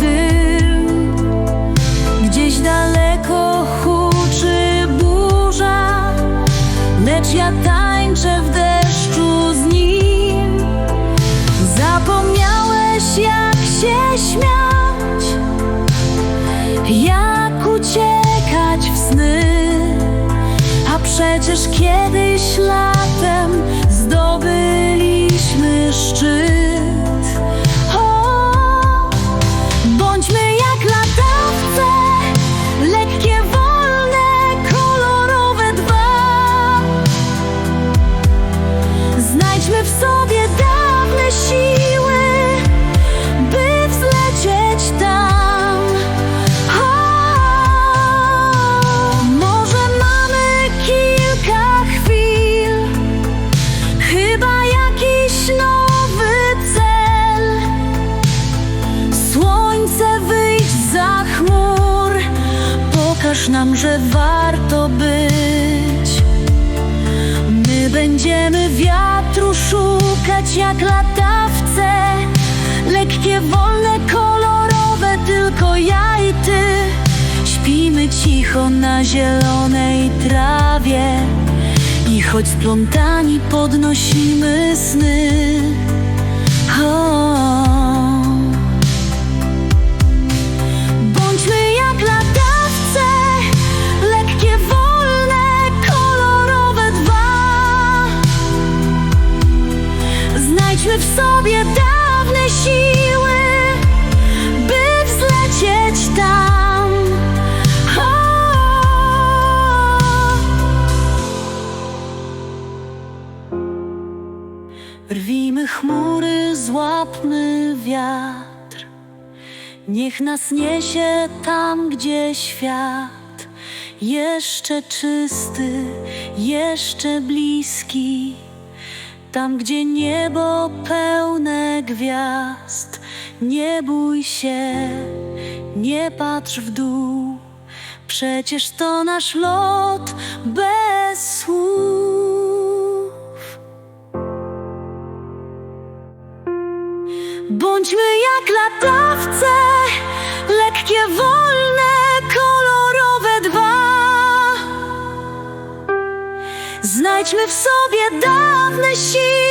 dym. Gdzieś daleko huczy burza Lecz ja tańczę w deszczu z nim. Zapomniałeś jak się śmiać Jak uciekać w sny. A przecież kiedyś latem pokaż nam, że warto być. My będziemy wiatru szukać jak latawce Lekkie, wolne, kolorowe, tylko ja i ty Śpimy cicho na zielonej trawie I choć splątani podnosimy sny o. Znajdźmy w sobie dawne siły, by wzlecieć tam. O! Rwijmy chmury, złapmy wiatr. Niech nas niesie tam, gdzie świat jeszcze czysty, jeszcze bliski. Tam, gdzie niebo pełne gwiazd, nie bój się, nie patrz w dół. Przecież to nasz lot bez słów. Bądźmy jak latawce, lekkie, wolne, kolorowe dwa. Znajdźmy w sobie dawne siły,